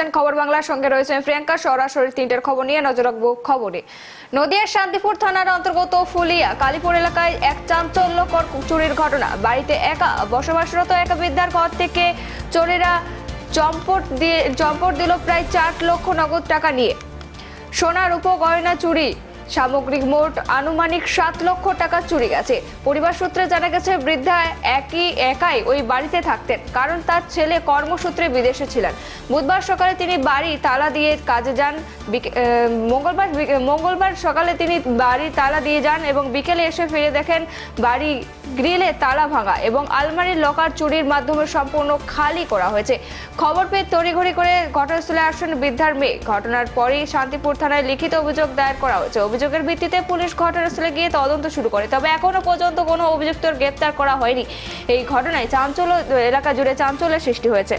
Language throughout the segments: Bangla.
দেখছেন খবর বাংলার সঙ্গে রয়েছেন প্রিয়াঙ্কা, সরাসরি তিনটের খবর নিয়ে নজর রাখব খবরে। নদিয়ার শান্তিপুর থানার অন্তর্গত ফুলিয়া, কালীপুর এলাকায় এক চাঞ্চল্যকর চুরির ঘটনা। বাড়িতে একা, বসবাসরত এক বৃদ্ধার ঘর থেকে চোরেরা চম্পট দিয়ে, চম্পট দিল প্রায় চার লক্ষ নগদ টাকা নিয়ে। সোনা রূপ গয়না চুরি সামগ্রিক মোট আনুমানিক সাত লক্ষ টাকা চুরি গেছে। পরিবার সূত্রে জানা গেছে, বৃদ্ধা একই একাই ওই বাড়িতে থাকতেন, কারণ তার ছেলে কর্মসূত্রে বিদেশে ছিলেন। বুধবার সকালে তিনি বাড়ি তালা দিয়ে কাজে যান মঙ্গলবার মঙ্গলবার সকালে তিনি বাড়ি তালা দিয়ে যান এবং বিকেলে এসে ফিরে দেখেন বাড়ি গ্রিলে তালা ভাঙা এবং আলমারির লকার চুরির মাধ্যমে সম্পূর্ণ খালি করা হয়েছে। খবর পেয়ে তড়িঘড়ি করে ঘটনাস্থলে আসেন বৃদ্ধার মেয়ে। ঘটনার পরই শান্তিপুর থানায় লিখিত অভিযোগ দায়ের করা হয়েছে। অভিযোগের ভিত্তিতে পুলিশ ঘটনাস্থলে গিয়ে তদন্ত শুরু করে, তবে এখনও পর্যন্ত কোনো অভিযুক্তর গ্রেপ্তার করা হয়নি। এই ঘটনায় চাঞ্চল্য, এলাকা জুড়ে চাঞ্চল্যের সৃষ্টি হয়েছে।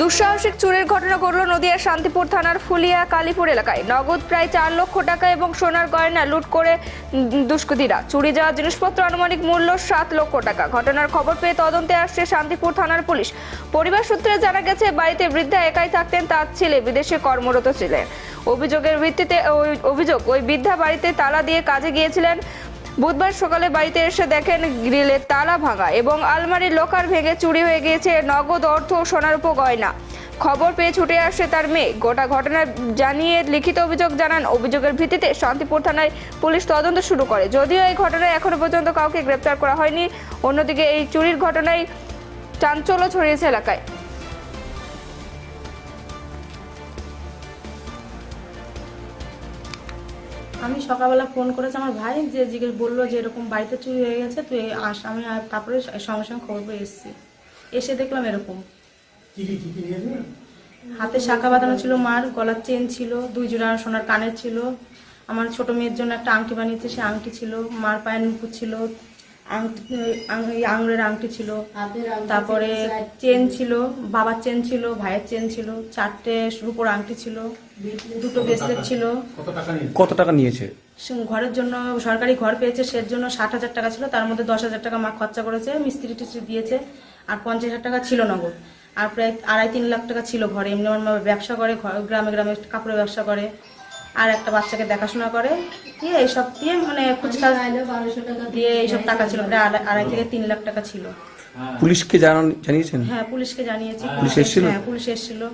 দুঃসাহসিক চুরির ঘটনা ঘটল নদিয়ার শান্তিপুর থানার ফুলিয়া কালীপুর এলাকায়। নগদ প্রায় চার লক্ষ টাকা এবং সোনার গয়না লুট করে দুষ্কৃতীরা। চুরি যাওয়া জিনিসপত্র আনুমানিক মূল্য সাত লক্ষ টাকা। ঘটনার খবর পেয়ে তদন্তে আসছে শান্তিপুর থানার পুলিশ। পরিবার সূত্রে জানা গেছে, বাড়িতে বৃদ্ধা একাই থাকতেন, তার ছেলে বিদেশে কর্মরত ছিলেন। অভিযোগের ভিত্তিতে ওই অভিযোগ, ওই বৃদ্ধা বাড়িতে তালা দিয়ে কাজে গিয়েছিলেন বুধবার সকালে বাড়িতে এসে দেখেন গ্রিলের তালা ভাঙা এবং আলমারির লোকার ভেঙে চুরি হয়ে গিয়েছে নগদ অর্থ ও সোনার উপ গয়না। খবর পেয়ে ছুটে আসে তার মেয়ে। গোটা ঘটনা জানিয়ে লিখিত অভিযোগ জানান। অভিযোগের ভিত্তিতে শান্তিপুর থানায় পুলিশ তদন্ত শুরু করে। যদিও এই ঘটনায় এখনও পর্যন্ত কাউকে গ্রেপ্তার করা হয়নি, অন্যদিকে এই চুরির ঘটনায় চাঞ্চল্য ছড়িয়েছে এলাকায়। আমি সকালবেলা ফোন করেছি আমার ভাই যে জিজ্ঞেস বলল যে এরকম বাড়িতে চুরি হয়ে গেছে তুই আস আমি আর তারপরে সঙ্গে সঙ্গে খবর পেয়ে এসেছি। এসে দেখলাম এরকম। হাতে শাখা বাঁধানো ছিল মার গলার চেন ছিল দুই জোড়া সোনার কানের ছিল। আমার ছোট মেয়ের জন্য একটা আংটি বানিয়েছে সে আংটি ছিল। মার পায়ের নুপুর ছিল আঙুলের আংটি ছিল। তারপরে চেন ছিল বাবার চেন ছিল ভাইয়ের চেন ছিল চারটে রুপোর আংটি ছিল দুটো ব্রেসলেট ছিল। কত টাকা নিয়েছে? ঘরের জন্য সরকারি ঘর পেয়েছে সের জন্য ষাট হাজার টাকা ছিল তার মধ্যে দশ হাজার টাকা মা খরচা করেছে মিস্ত্রি টিস্ত্রি দিয়েছে আর পঞ্চাশ হাজার টাকা ছিল নগদ। আর প্রায় আড়াই তিন লাখ টাকা ছিল ঘরে এমনি আমার মা ব্যবসা করে ঘর- গ্রামে গ্রামে কাপড়ের ব্যবসা করে। আর একটা বাচ্চাকে দেখাশোনা করে। দিয়ে এইসব দিয়ে মানে ফুচকা দিয়ে এইসব টাকা ছিল প্রায় আড়াই- থেকে তিন লাখ টাকা ছিল। পুলিশকে জানান জানিয়েছেন? হ্যাঁ পুলিশকে জানিয়েছি। পুলিশ এসেছিল? হ্যাঁ পুলিশ এসেছিল।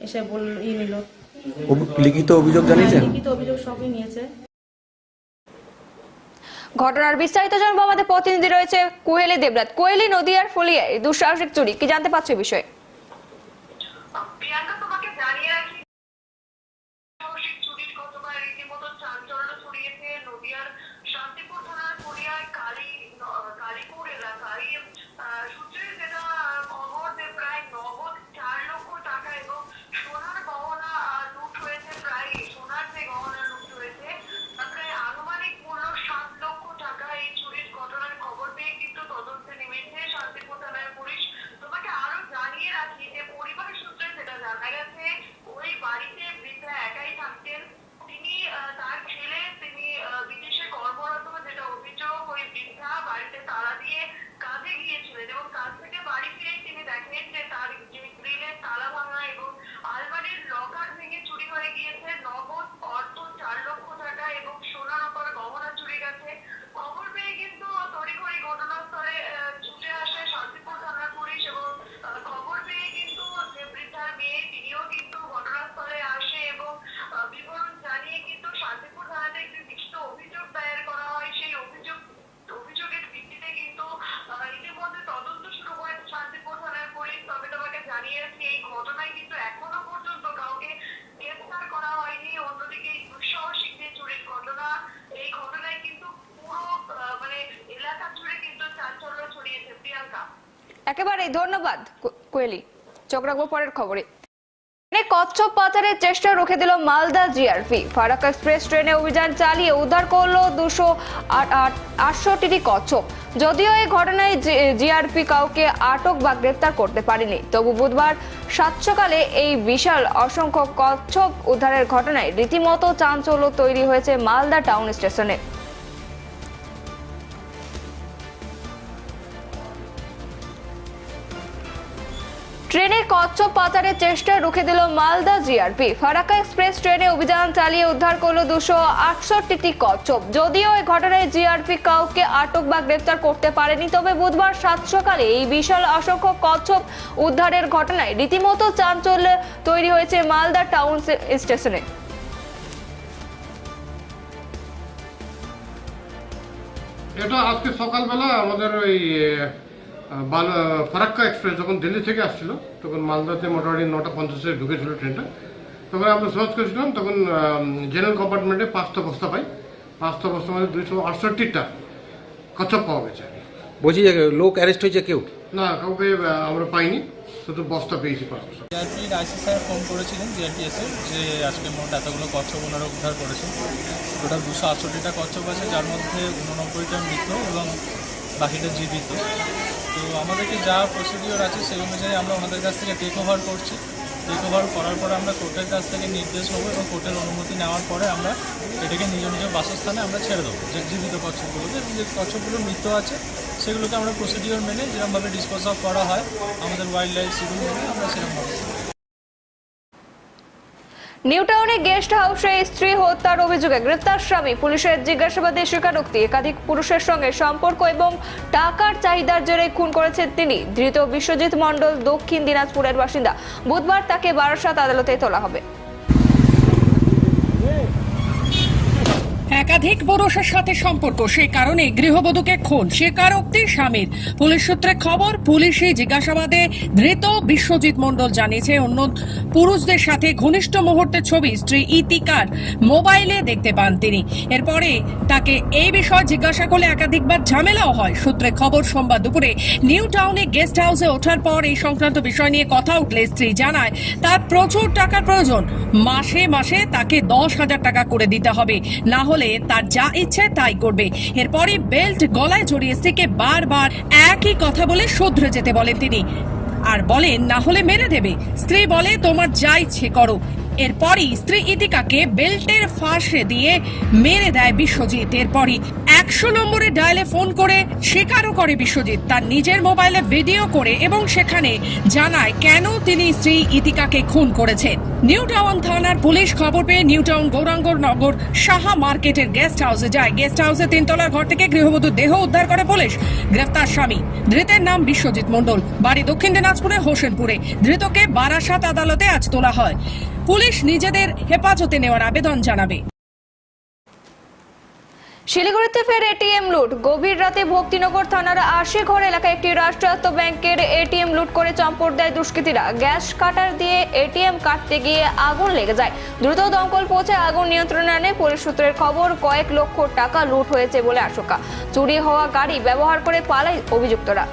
এসে বল ই নিল। লিখিত অভিযোগ জানিয়েছেন? লিখিত অভিযোগ সবই নিয়েছে। ঘটনার বিস্তারিত জানব। আমাদের প্রতিনিধি রয়েছে কোয়েলি দেবরাত কোয়েলি নদী আর ফুলিয়ায় দুঃসাহসিক চুরি। কি জানতে পারছ এই বিষয়ে? প্রিয়াঙ্কা একেবারে ধন্যবাদ কোয়েলি। চোখ রাখব পরের খবরে। কচ্ছপ পাচারের চেষ্টা রুখে দিল মালদা জিআরপি ফারাক্কা এক্সপ্রেস ট্রেনে অভিযান চালিয়ে উদ্ধার করল দুশো আটষট্টি কচ্ছপ। যদিও এই ঘটনায় জিআরপি কাউকে আটক বা গ্রেপ্তার করতে পারেনি। তবু বুধবার সাত সকালে এই বিশাল অসংখ্য কচ্ছপ উদ্ধারের ঘটনায় রীতিমতো চাঞ্চল্য তৈরি হয়েছে মালদা টাউন স্টেশনে। ট্রেনে কচ্ছপ পাচারের চেষ্টা রুখে দিল মালদা জিআরপি ফারাক্কা এক্সপ্রেস ট্রেনে অভিযান চালিয়ে উদ্ধার করল দুশো আটষট্টি কচ্ছপ। যদিও এই ঘটনায় জিআরপি কাউকে আটক বা গ্রেপ্তার করতে পারেনি, তবে বুধবার সাত সকালে এই বিশাল অসংখ্য কচ্ছপ উদ্ধারের ঘটনায় রীতিমতো চাঞ্চল্য তৈরি হয়েছে মালদা টাউন স্টেশনে। এটা আজকে সকালবেলা আমাদের ওই ফারাক্কা এক্সপ্রেস যখন দিল্লি থেকে আসছিল তখন মালদাতে মোটামুটি নটা পঞ্চাশে ঢুকেছিল ট্রেনটা। তখন আমরা সার্চ করেছিলাম তখন জেনারেল কম্পার্টমেন্টে পাঁচটা বস্তা পাই। পাঁচটা বস্তা মধ্যে দুইশো আটষট্টিটা কচ্ছপ পাওয়া গেছে। বলছি যে লোক অ্যারেস্ট হয়েছে কেউ? না কাউকে আমরা পাইনি। শুধু বস্তা পেয়েছি পাঁচটা জিআরপির আইসি স্যার ফোন করেছিলেন জিআরপি এসে যে আজকে মোট এতগুলো কচ্ছপ ওনারা উদ্ধার করেছেন। টোটাল দুশো আটষট্টিটা কচ্ছপ আছে যার মধ্যে উননব্বইটা মৃত এবং বাকিটা জীবিত তো আমাদেরকে যা প্রসিডিওর আছে সেই অনুযায়ী আমরা ওনাদের কাছ থেকে টেক ওভার করছি টেক ওভার করার পরে আমরা কোর্টের কাছ থেকে নির্দেশ নেব এবং কোর্টের অনুমতি নেওয়ার পরে আমরা এটাকে নিজ নিজ বাসস্থানে আমরা ছেড়ে দেবো, যে জীবিত কচ্ছপগুলোকে এবং যে কচ্ছপগুলো মৃত আছে, সেগুলোকে আমরা প্রসিডিওর মেনে যেরকমভাবে ডিসপোজ অফ করা হয়, আমাদের ওয়াইল্ড লাইফ শিডিউল মেনে আমরা সেরকমভাবে। নিউটাউনে গেস্ট হাউসে স্ত্রী হত্যার অভিযোগে গ্রেপ্তার স্বামী। পুলিশের জিজ্ঞাসাবাদে স্বীকারোক্তি। একাধিক পুরুষের সঙ্গে সম্পর্ক এবং টাকার চাহিদার জেরে খুন করেছেন তিনি। ধৃত বিশ্বজিৎ মণ্ডল দক্ষিণ দিনাজপুরের বাসিন্দা। বুধবার তাকে বারাসাত আদালতে তোলা হবে। একাধিক পুরুষের সাথে সম্পর্ক। সে কারণে গৃহবধূকে খুন। স্বীকারোক্তি স্বামীর। পুলিশ সূত্রে খবর, পুলিশি জিজ্ঞাসাবাদে ধৃত বিশ্বজিৎ মণ্ডল জানিয়েছে, অন্য পুরুষদের সাথে ঘনিষ্ঠ মুহূর্তের ছবি স্ত্রী ইতিকার মোবাইলে দেখতে পান তিনি। এরপরে তাকে এই বিষয়ে জিজ্ঞাসা করলে একাধিকবার ঝামেলাও হয়। সূত্রে খবর, সোমবার দুপুরে নিউ টাউনে গেস্ট হাউসে ওঠার পর এই সংক্রান্ত বিষয় নিয়ে কথা উঠলে স্ত্রী জানায়, তার প্রচুর টাকার প্রয়োজন। মাসে মাসে তাকে দশ হাজার টাকা করে দিতে হবে। না হলে তার যা ইচ্ছে তাই করবে। এরপরে বেল্ট গলায় জড়িয়ে স্ত্রীকে বারবার একই কথা বলে শুধরে যেতে বলেন তিনি। আর বলেন, না হলে মেরে দেবে। স্ত্রী বলে, তোমার যা ইচ্ছে করো। এরপরই স্ত্রী ইতিকাকে বেল্টের ফাঁসে দিয়ে মেরে দেয় বিশ্বজিৎ। এরপরই একশো নম্বরে ডায়ালে ফোন করে, স্বীকারও করে বিশ্বজিৎ। তার নিজের মোবাইলে ভিডিও করে এবং সেখানে জানায় কেন তিনি স্ত্রী ইতিকাকে খুন করেছেন। নিউ টাউন থানার পুলিশ খবর পেয়ে নিউ টাউন গৌরাঙ্গর নগর সাহা মার্কেটের গেস্ট হাউসে যায়। গেস্ট হাউসে তিনতলার ঘর থেকে গৃহবধূর দেহ উদ্ধার করে পুলিশ। গ্রেফতার স্বামী। ধৃতের নাম বিশ্বজিৎ মণ্ডল। বাড়ি দক্ষিণ দিনাজপুরে হোসেনপুরে। ধৃতকে বারাসাত আদালতে আজ তোলা হয়। পুলিশ নিজেদের হেফাজতে নেওয়ার আবেদন জানাবে। শিলিগুড়িতে ফের এটিএম লুট। গভীর রাতে ভক্তিনগর থানার আশিঘর এলাকায় একটি রাষ্ট্রায়ত্ত ব্যাংকের এটিএম লুট করে চম্পট দেয় দুষ্কৃতীরা। গ্যাস কাটার দিয়ে এটিএম কাটতে গিয়ে আগুন লেগে যায়। দ্রুত দমকল পৌঁছে আগুন নিয়ন্ত্রণে আনে। পুলিশ সূত্রের খবর, কয়েক লক্ষ টাকা লুট হয়েছে বলে আশঙ্কা। চুরি হওয়া গাড়ি ব্যবহার করে পালায় অভিযুক্তরা।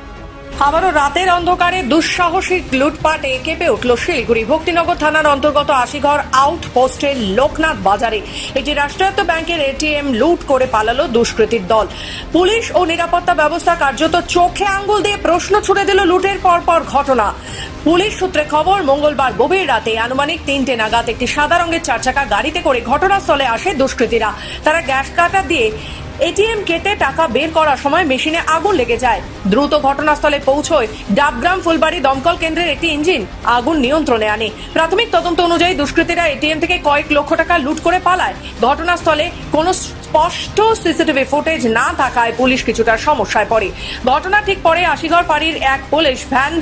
আবারও রাতের অন্ধকারে দুঃসাহসিক লুটপাটে কেঁপে উঠল শিলিগুড়ি। ভক্তিনগর থানার অন্তর্গত আশিঘর আউটপোস্টের লোকনাথ বাজারে একটি রাষ্ট্রায়ত্ত ব্যাংকের এটিএম লুট করে পালালো দুষ্কৃতীর দল। পুলিশ ও নিরাপত্তা ব্যবস্থা কার্যত চোখে আঙ্গুল দিয়ে প্রশ্ন ছুড়ে দিল লুটের পরপর ঘটনা। পুলিশ সূত্রে খবর, মঙ্গলবার গভীর রাতে আনুমানিক তিনটে নাগাদ একটি সাদা রঙের চারচাকা গাড়িতে করে ঘটনাস্থলে আসে দুষ্কৃতীরা। তারা গ্যাস কাটা দিয়ে এটিএম কেটে টাকা বের করার সময় মেশিনে আগুন লেগে যায়। দ্রুত ঘটনাস্থলে পৌঁছয় ডাবগ্রাম ফুলবাড়ি দমকল কেন্দ্রের একটি ইঞ্জিন। আগুন নিয়ন্ত্রণে আনে। প্রাথমিক তদন্ত অনুযায়ী দুষ্কৃতীরা এটিএম থেকে কয়েক লক্ষ টাকা লুট করে পালায়। ঘটনাস্থলে কোনো স্পষ্ট সিসিটিভি ফুটেজ না থাকায় পুলিশ কিছুটা সমস্যায় পড়ে। ঘটনা ঠিক পরে আশিগড় পাড়ির এক পুলিশ ভ্যান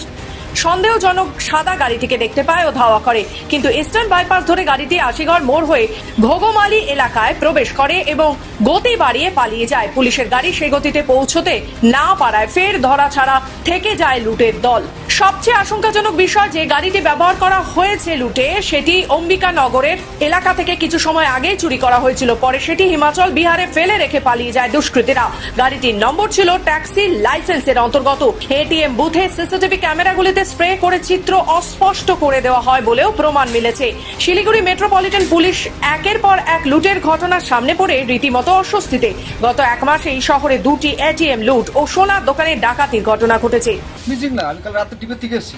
সন্দেহজনক সাদা গাড়িটিকে দেখতে পায় ও ধাওয়া করে। কিন্তু ইস্টার্ন বাইপাস ধরে গাড়িটি আশিগড় মোড় হয়ে ঘোগমালি এলাকায় প্রবেশ করে এবং গতি বাড়িয়ে পালিয়ে যায়। পুলিশের গাড়ি সে গতিতে পৌঁছতে না পারায় ফের ধরা ছাড়া থেকে যায় লুটের দল। সবচেয়ে আশঙ্কাজনক বিষয়, যে গাড়িটি ব্যবহার করা হয়েছে লুটে, সেটি অম্বিকা নগরের এলাকা থেকে কিছু সময় আগেই চুরি করা হয়েছিল। পরে সেটি হিমাচল বিহারে ফেলে রেখে পালিয়ে যায় দুষ্কৃতীরা। গাড়িটির নম্বর ছিল ট্যাক্সি লাইসেন্সের অন্তর্গত। এটিএম বুথে সিসিটিভি ক্যামেরাগুলিতে স্প্রে করে চিত্র অস্পষ্ট করে দেওয়া হয় বলেও প্রমাণ মিলেছে। শিলিগুড়ি মেট্রোপলিটন পুলিশ একের পর এক লুটের ঘটনার সামনে পড়ে রীতিমতো অস্বস্তিতে। গত এক মাসে এই শহরে দুটি এটিএম লুট ও সোনার দোকানে ডাকাতির ঘটনা ঘটেছে। মিউজিক না আমি কাল রাতে টিপের থেকে এসেছি।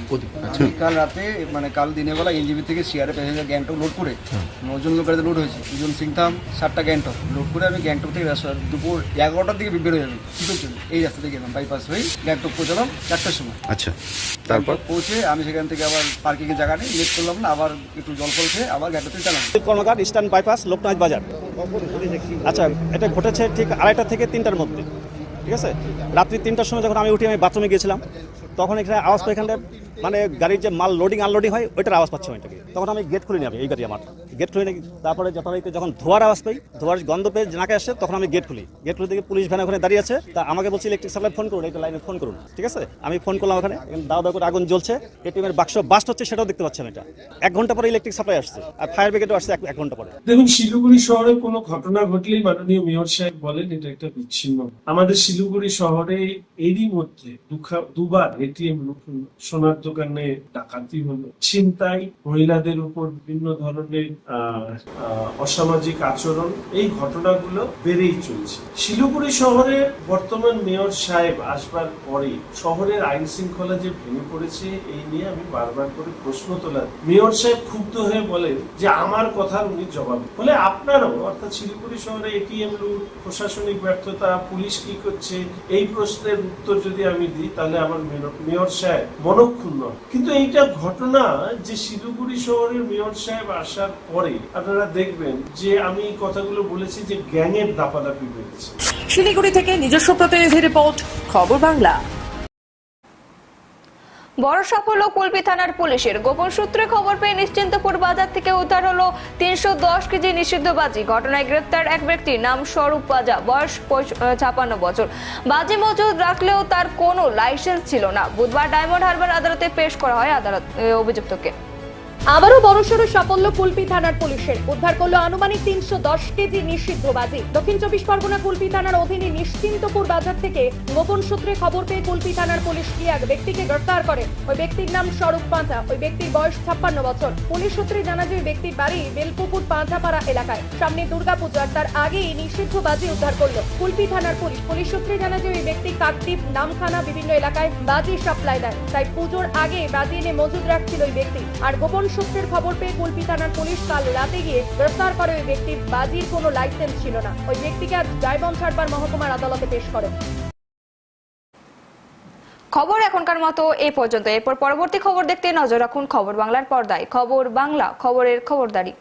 কাল রাতে মানে কাল দিনের বেলা এনজিবি থেকে সিআরএ প্যাসেঞ্জার গ্যাংটক লোড করে নজন লোক গাড়িতে লোড হয়েছে। দুজন সিংথাম সাতটা গ্যাংটক। লোড করে আমি গ্যাংটক থেকে দুপুর এগারোটার দিকে বের হয়ে যাব। কী এই রাস্তা থেকে গেলাম বাইপাস হয়ে গ্যাংটক পৌঁছালাম চারটার সময়। আচ্ছা। তারপর? পৌঁছে আমি সেখান থেকে আবার পার্কিং এর জায়গা নেই লেট করলাম না, আবার একটু জল ফল খেয়ে আবার থেকে চালাম কর্মকার ইস্টার্ন বাইপাস লোকনাথ বাজার আচ্ছা এটা ঘটেছে ঠিক আড়াইটা থেকে তিনটার মধ্যে, ঠিক আছে? রাত্রি তিনটার সময় যখন আমি উঠি আমি বাথরুমে গিয়েছিলাম, তখন এখানে আওয়াজ পাই এখানে মানে গাড়ির যে মাল লোডিং আনলোডিং হয়, ওইটার আওয়াজ পাচ্ছি আমি তখন আমি গেট খুলে আমি, এই গাড়ি আমার। গেট খুলে নিয়ে তারপরে যথারীতি যখন ধোয়ার আওয়াজ পাই, ধোয়ার গন্ধ পেয়ে নাকে আসে, তখন আমি গেট খুলি। গেট খুলে দেখি পুলিশ ভ্যান ওখানে দাঁড়িয়ে আছে। তা আমাকে বলছে, ইলেকট্রিক সাপ্লাই ফোন করুন, একটা লাইনে ফোন করুন। ঠিক আছে? আমি ফোন করলাম ওখানে। দাও দাও করে আগুন জ্বলছে। এটিএমের বাক্স বাস্ট হচ্ছে, সেটাও দেখতে পাচ্ছি আমি এটা। এক ঘণ্টা পরে ইলেকট্রিক সাপ্লাই আসছে। আর ফায়ার ব্রিগেডও আসছে এক- ঘণ্টা পরে। দেখুন, শিলিগুড়ি শহরে কোনো ঘটনা ঘটলেই মাননীয় মেয়র সাহেব বলেন, এটা একটা বিচ্ছিন্ন। আমাদের শিলিগুড়ি শহরে এরই মধ্যে দুবার এটিএম সোনার দোকানে ডাকাতি হলো। ছিনতাই, মহিলাদের উপর বিভিন্ন ধরনের অসামাজিক আচরণ, এই ঘটনাগুলো বেড়েই চলছে। শিলিগুড়ি শহরে বর্তমান মেয়র সাহেব আসবার পরে শহরের আইন শৃঙ্খলা যে ভেঙে পড়েছে, এই নিয়ে আমি বারবার করে প্রশ্ন তোলা। মেয়র সাহেব ক্ষুব্ধ হয়ে বলেন যে, আমার কথার উনি জবাব। ফলে আপনারও, অর্থাৎ শিলিগুড়ি শহরে এটিএম লুট প্রশাসনিক ব্যর্থতা, পুলিশ কি করছে, এই প্রশ্নের উত্তর যদি আমি দিই, তাহলে আমার মেয়র সাহেব মনক্ষুণ্ণ। কিন্তু এইটা ঘটনা যে শিলিগুড়ি শহরের মেয়র সাহেব আসার পরে আপনারা দেখবেন যে আমি কথাগুলো বলেছি যে গ্যাংয়ের দাপাদাপি বেড়েছে। শিলিগুড়ি থেকে নিজস্ব প্রতিনিধি রিপোর্ট খবর বাংলা। বড় সাফল্য কুলপি থানার পুলিশের। গোপন সূত্রে খবর পেয়ে নিশ্চিন্তপুর বাজার থেকে উদ্ধার হলো তিনশো দশ কেজি নিষিদ্ধ বাজি ঘটনায় গ্রেপ্তার এক ব্যক্তির নাম স্বরূপ বাজা বয়স ছাপান্ন বছর। বাজি মজুদ রাখলেও তার কোনো লাইসেন্স ছিল না। বুধবার ডায়মন্ড হারবার আদালতে পেশ করা হয় আদালত অভিযুক্তকে। আবারও বড়সড় সাফল্য কুলপি থানার পুলিশের। উদ্ধার করল আনুমানিক তিনশো দশ কেজি নিষিদ্ধ বাজি দক্ষিণ চব্বিশ পরগনা কুলপি থানার অধীনে নিশ্চিন্তপুর বাজার থেকে গোপন সূত্রে খবর পেয়ে কুলপি থানার পুলিশ কি এক ব্যক্তিকে গ্রেফতার করে। ওই ব্যক্তির নাম স্বরূপ পাঁচা ওই ব্যক্তির বয়স ছাপ্পান্ন বছর। পুলিশ সূত্রে জানা যায়, ব্যক্তির বাড়ি বেলপুকুর পাঁচাপাড়া এলাকায়। সামনে দুর্গাপূজা, আর তার আগেই নিষিদ্ধ বাজি উদ্ধার করল। কুলপি থানার পুলিশ পুলিশ সূত্রে জানা যায়, ওই ব্যক্তি কাকদ্বীপ, নামখানা বিভিন্ন এলাকায় বাজি সাপ্লাই দেয়। তাই পুজোর আগে বাজি এনে মজুদ রাখছিল ওই ব্যক্তি। আর গোপন সূত্রের খবর পেয়ে কুলপি থানার পুলিশ কাল রাতে গিয়ে গ্রেফতার করে ওই ব্যক্তির। বাজির কোনো লাইসেন্স ছিল না। ওই ব্যক্তিকে আজ গাইবন ছাড়বার মহকুমার আদালতে পেশ করে খবর এখনকার মতো এ পর্যন্ত। এরপর পরবর্তী খবর দেখতে নজর রাখুন খবর বাংলার পর্দায়। খবর বাংলা, খবরের খবরদারি।